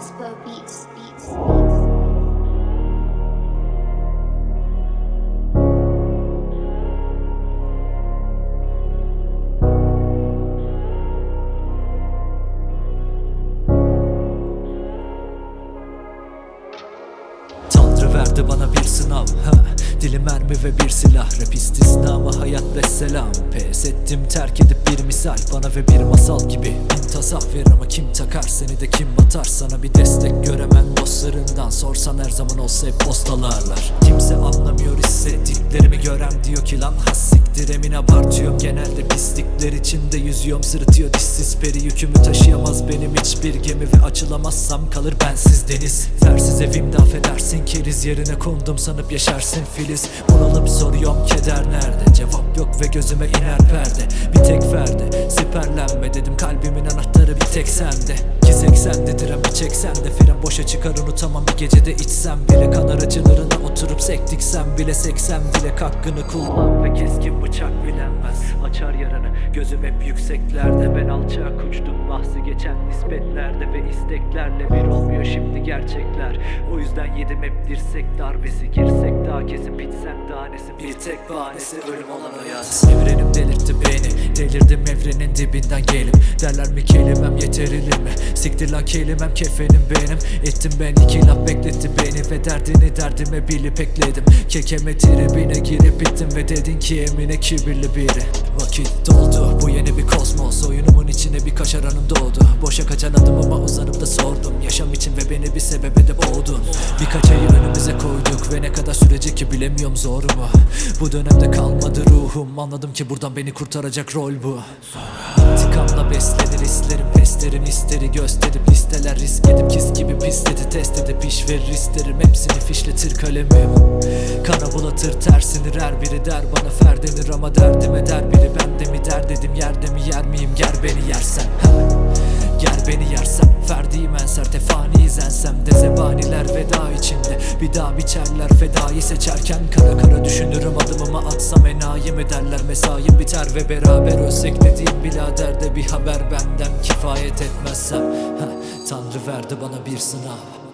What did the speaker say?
Casper Beats, Beats, Beats. Verdi bana bir sınav. Ha. Dili mermi ve bir silah. Rap istisnamı hayat ve selam. Pes ettim terk edip bir misal. Bana ve bir masal gibi Bin tasavvur ama kim takar? Seni de kim batar Sana bir destek göremem dostlarından Sorsan her zaman olsa hep postalarlar. Kimse anlamıyor hissettiklerimi Gören diyor ki lan hassiktir Emin abartıyorum genelde pislikler içinde Yüzüyorum. Sırıtıyor dişsiz peri Yükümü. Taşıyamaz benim hiçbir gemi Ve açılamazsam kalır bensiz deniz. Fersiz evimde affedersin keriz Yerine kondum sanıp yaşarsın filiz. Bunalıp soruyorum keder nerede? Cevap yok ve gözüme iner perde. Bir tek ferde siperlenme dedim. Kalbimin anahtarı bir tek sende çeksen de Fren boşa çıkar unutamam. Bir gecede içsem bile Kan aracılarına oturup sektiksem bile Seksen bile hakkını kullan ve keskin bıçak bilenmez. Açar yaranı gözüm hep yükseklerde. Ben alçağa uçtum bahsi geçen nispetlerde Ve isteklerle bir olmuyor şimdi gerçekler. O yüzden yedim hep dirsek darbesi Girsek daha kesin. Bitsem tanesi Bir tek bahanesi ölüm olan hayat Evrenim delirtti beni Delirdim evrenin dibinden gelip. Derler mi kelimem yeterilir mi? Siktir lan kelimem kefenim benim Ettim ben iki laf bekletti beni Ve derdini derdime bilip ekledim. Kekeme tribine girip bittim Ve dedin ki emine kibirli biri. Vakit doldu bu yeni bir kosmos. Oyunumun içine bir kaşaranım doğdu. Boşa kaçan adımıma uzanıp da sordum. Yaşam için ve beni bir sebebe de boğdun Birkaç ayı önümüze koyduk Ve ne kadar sürecek ki bilemiyorum zor mu? Bu dönemde kalmadı ruhum. Anladım ki buradan beni kurtaracak rol bu İntikamla beslenir hislerim Peslerin isteri gösterip listeler Risk edip kis gibi pisledi Test edip iş verir isterim. Hepsini fişletir kalemim. Kana bulatır tersinir her biri der Bana ferdenir ama derdim eder biri. Ben de mi der dedim yerde mi yer miyim? Ger beni yersen. Ger beni yersem Ferdiyim en sert efaniyiz ensem. De zebaniler veda içinde. Bir daha biçerler fedayı seçerken Kara kara düşünürüm adımımı atsam enayi mi derler Mesaim biter ve beraber ölsek dediğim birader de bir haber benden Kifayet etmezsem Tanrı verdi bana bir sınav